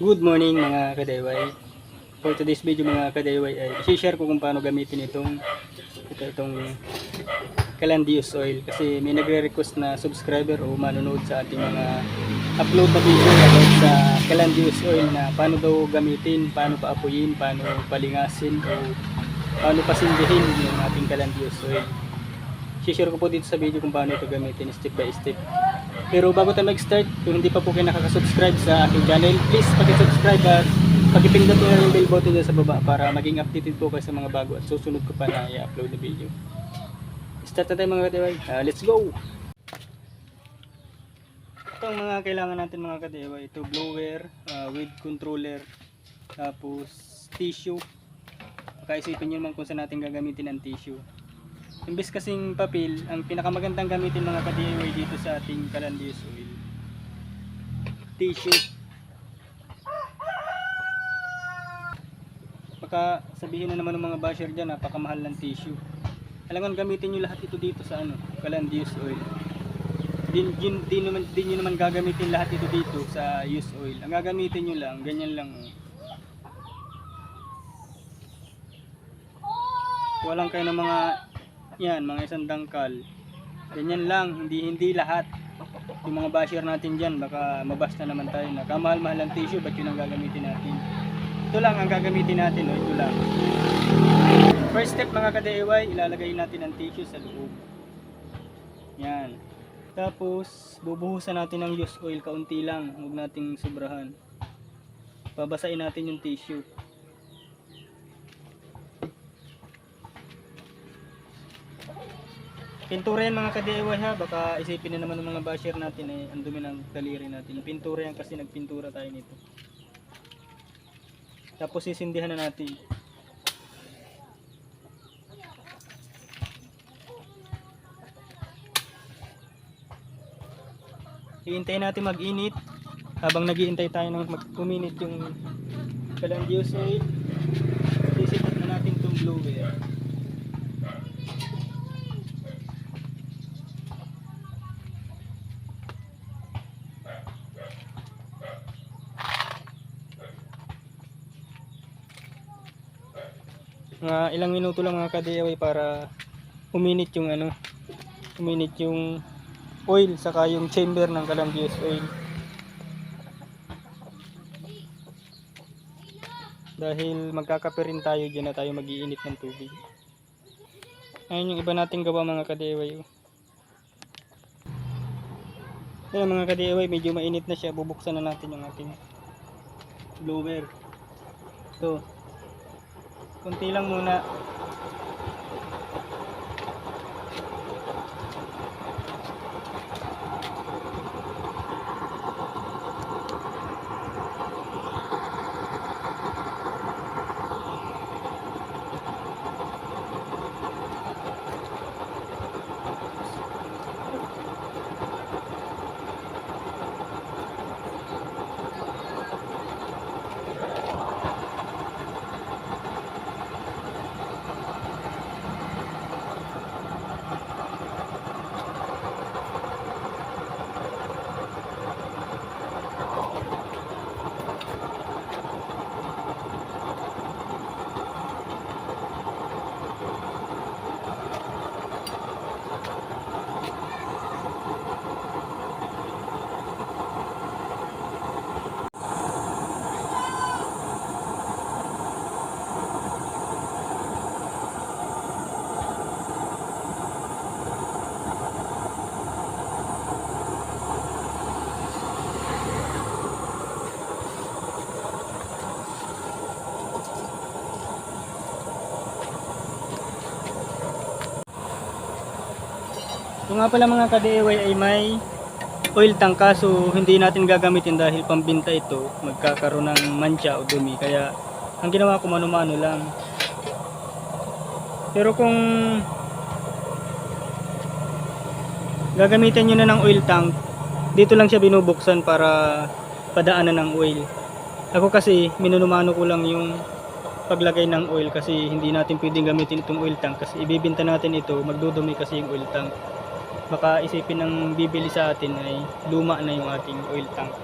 Good morning mga kadayway. For today's video mga kadayway ay i-share ko kung paano gamitin itong ito itong Calandius oil kasi may nagre-request na subscriber o manonood sa ating mga upload na video about sa Calandius oil na paano daw gamitin, paano paapuyin, paano palingasin o paano pasindihin yung ating Calandius oil. I-share ko po dito sa video kung paano ito gamitin step by step. Pero bago tayo mag-start, kung hindi pa po kayo nakaka-subscribe sa aking channel, please pag-subscribe at pag-ipindot nyo yung bell button dyan sa baba para maging updated po kayo sa mga bago at susunod ko pa na i-upload na video. Start na tayo mga kadiway. Ah, let's go! Ito mga kailangan natin mga kadiway. Ito blower, ah, weed controller, tapos tissue. Makaisipin nyo naman kung saan natin gagamitin ang tissue. Imbes kasing papel, ang pinakamagandang gamitin mga ka-DIY dito sa ating Calandius oil. Tissue. Baka sabihin na naman ng mga basher dyan, napakamahal ng tissue. Alangan gamitin nyo lahat ito dito sa ano, Calandius oil. Din, din, din, naman, din nyo naman gagamitin lahat ito dito sa used oil. Ang gagamitin nyo lang, ganyan lang. oh. Walang kayo ng mga yan, mga isang dangkal. Ganyan lang, hindi hindi lahat. Yung mga basher natin dyan, baka mabasta naman tayo na kamahal-mahal ang tissue, ba't yun ang gagamitin natin? Ito lang ang gagamitin natin, no? ito lang. First step mga ka-DIY, ilalagay natin ang tissue sa loob. Yan. Tapos, bubuhusan natin ng used oil, kaunti lang, huwag nating sobrahan. Babasain natin yung tissue. Pintura yan mga ka-DIY ha, baka isipin na naman ng mga basher natin eh, ang dumi ng daliri natin. Pintura yan kasi nagpintura tayo nito. Tapos sisindihan na natin. Hihintayin natin mag-init. Habang naghihintay tayo ng mag-uminit yung Calandius oil, sisipat na natin itong blower. Mga ilang minuto lang mga ka-DIY para uminit yung ano uminit yung oil saka yung chamber ng Calandius oil. Dahil magkakape rin tayo dyan na tayo magiinit ng tubig. Ayun yung iba nating gawa mga ka-DIY oh. Ayan mga ka-DIY medyo mainit na siya. Bubuksan na natin yung ating blower. Ito Kunti lang muna. Ito nga pala mga ka-DIY ay may oil tank kaso hindi natin gagamitin dahil pambinta ito magkakaroon ng mancha o dumi. Kaya ang ginawa ko mano-mano lang. Pero kung gagamitin nyo na ng oil tank dito lang siya binubuksan para padaanan ng oil. Ako kasi minunumano ko lang yung paglagay ng oil kasi hindi natin pwedeng gamitin itong oil tank kasi ibibinta natin ito magdudumi kasi yung oil tank baka isipin ng bibili sa atin ay luma na yung ating oil tank